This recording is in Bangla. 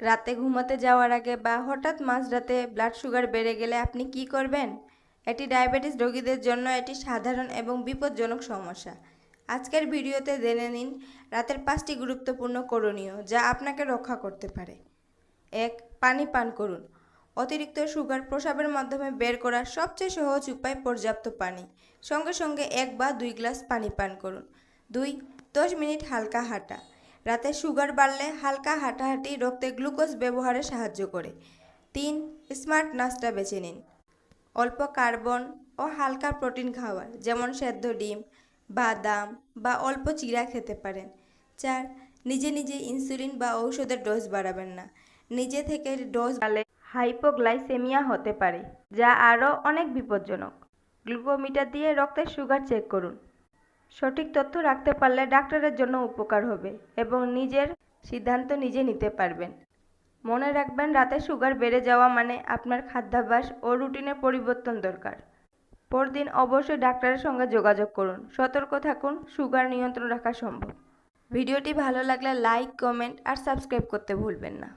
রাতে ঘুমাতে যাওয়ার আগে বা হঠাৎ মাঝরাতে ব্লাড সুগার বেড়ে গেলে আপনি কি করবেন? এটি ডায়াবেটিস রোগীদের জন্য এটি সাধারণ এবং বিপজ্জনক সমস্যা। আজকের ভিডিওতে জেনে নিন রাতের পাঁচটি গুরুত্বপূর্ণ করণীয় যা আপনাকে রক্ষা করতে পারে। এক, পানি পান করুন। অতিরিক্ত সুগার প্রসাবের মাধ্যমে বের করার সবচেয়ে সহজ উপায় পর্যাপ্ত পানি। সঙ্গে সঙ্গে এক বা দুই গ্লাস পানি পান করুন। দুই, দশ মিনিট হালকা হাঁটা। রাতে সুগার বাড়লে হালকা হাঁটাহাঁটি, রক্তে গ্লুকোজ ব্যবহারে সাহায্য করে। তিন, স্মার্ট নাস্তা বেছে নিন। অল্প কার্বন ও হালকা প্রোটিন খাবার যেমন সেদ্ধ ডিম, বাদাম বা অল্প চিড়া খেতে পারেন। চার, নিজে নিজে ইনসুলিন বা ঔষধের ডোজ বাড়াবেন না। নিজে থেকে ডোজ বাড়ালে হাইপোগ্লাইসেমিয়া হতে পারে, যা আরও অনেক বিপজ্জনক। গ্লুকোমিটার দিয়ে রক্তের সুগার চেক করুন। সঠিক তথ্য রাখতে পারলে ডাক্তারের জন্য উপকার হবে এবং নিজের সিদ্ধান্ত নিজে নিতে পারবেন। মনে রাখবেন, রাতে সুগার বেড়ে যাওয়া মানে আপনার খাদ্যাভ্যাস ও রুটিনের পরিবর্তন দরকার। পরদিন অবশ্যই ডাক্তারের সঙ্গে যোগাযোগ করুন। সতর্ক থাকুন, সুগার নিয়ন্ত্রণ রাখা সম্ভব। ভিডিওটি ভালো লাগলে লাইক, কমেন্ট আর সাবস্ক্রাইব করতে ভুলবেন না।